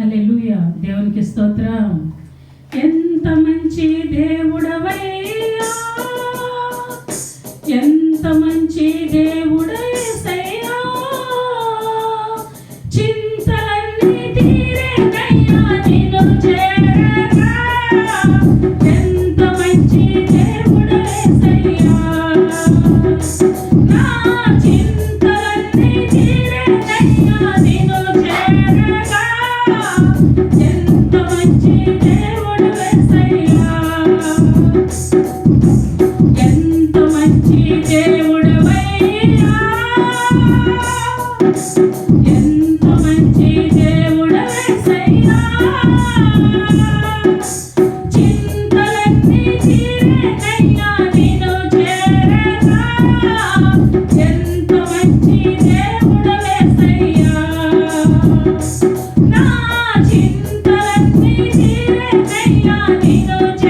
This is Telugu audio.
హలెలుయ దేవునికి స్తోత్రం. ఎంత మంచి దేవుడవయ్యా. ఎంత మంచి దేవుడు Peace.